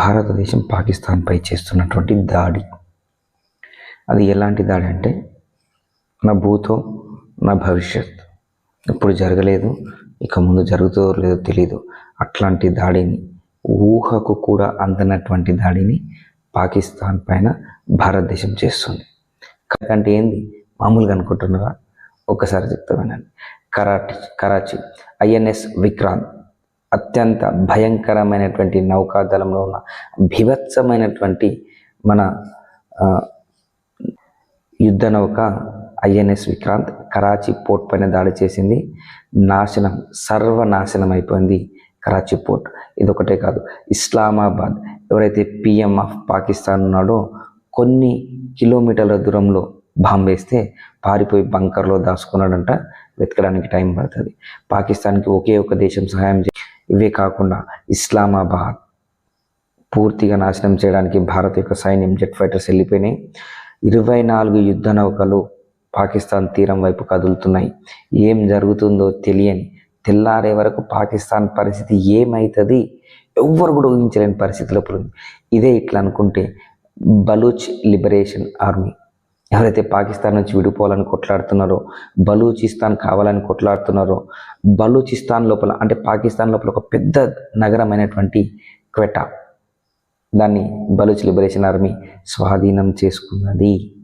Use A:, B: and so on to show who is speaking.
A: భారతదేశం పాకిస్తాన్పై చేస్తున్నటువంటి దాడి. అది ఎలాంటి దాడి అంటే నా భూతో నా భవిష్యత్. ఇప్పుడు జరగలేదు ఇక ముందు జరుగుతుందో లేదో తెలియదు అట్లాంటి దాడిని ఊహకు కూడా అందనటువంటి దాడిని పాకిస్తాన్ పైన భారతదేశం చేస్తుంది. అంటే ఏంది? మామూలుగా అనుకుంటున్నారా? ఒక్కసారి చెప్తా వినండి. కరాటి కరాచీ ఐఎన్ఎస్ విక్రాంత్. అత్యంత భయంకరమైనటువంటి నౌకాదళంలో ఉన్న భీభత్సమైనటువంటి మన యుద్ధ నౌక ఐఎన్ఎస్ విక్రాంత్ కరాచీ పోర్ట్ పైన దాడి చేసింది. నాశనం సర్వనాశనం అయిపోయింది కరాచీ పోర్ట్. ఇది ఒకటే కాదు ఇస్లామాబాద్ ఎవరైతే పిఎం ఆఫ్ పాకిస్తాన్ ఉన్నాడో కొన్ని కిలోమీటర్ల దూరంలో బాంబు వేస్తే పారిపోయి బంకర్లో దాచుకున్నాడంట. వెతకడానికి టైం పడుతుంది. పాకిస్తాన్కి ఒకే ఒక దేశం సహాయం చే ఇవే కాకుండా ఇస్లామాబాద్. పూర్తిగా నాశనం చేయడానికి భారత్ యొక్క సైన్యం జెట్ ఫైటర్స్ వెళ్ళిపోయినాయి. ఇరవై నాలుగు యుద్ధ నౌకలు పాకిస్తాన్ తీరం వైపు కదులుతున్నాయి. ఏం జరుగుతుందో తెలియని తెల్లారే వరకు పాకిస్తాన్ పరిస్థితి ఏమవుతుంది ఎవ్వరు కూడా ఊహించలేని పరిస్థితిలో ఉంది ఇదే ఇట్లా అనుకుంటే బలూచ్ లిబరేషన్ ఆర్మీ. ఎవరైతే పాకిస్తాన్ నుంచి విడిపోవాలని కొట్లాడుతున్నారో బలూచిస్తాన్ కావాలని కొట్లాడుతున్నారో బలూచిస్తాన్ లోపల అంటే పాకిస్తాన్ లోపల ఒక పెద్ద నగరమైనటువంటి క్వెటా. దాన్ని బలూచ్ లిబరేషన్ ఆర్మీ స్వాధీనం చేసుకున్నది.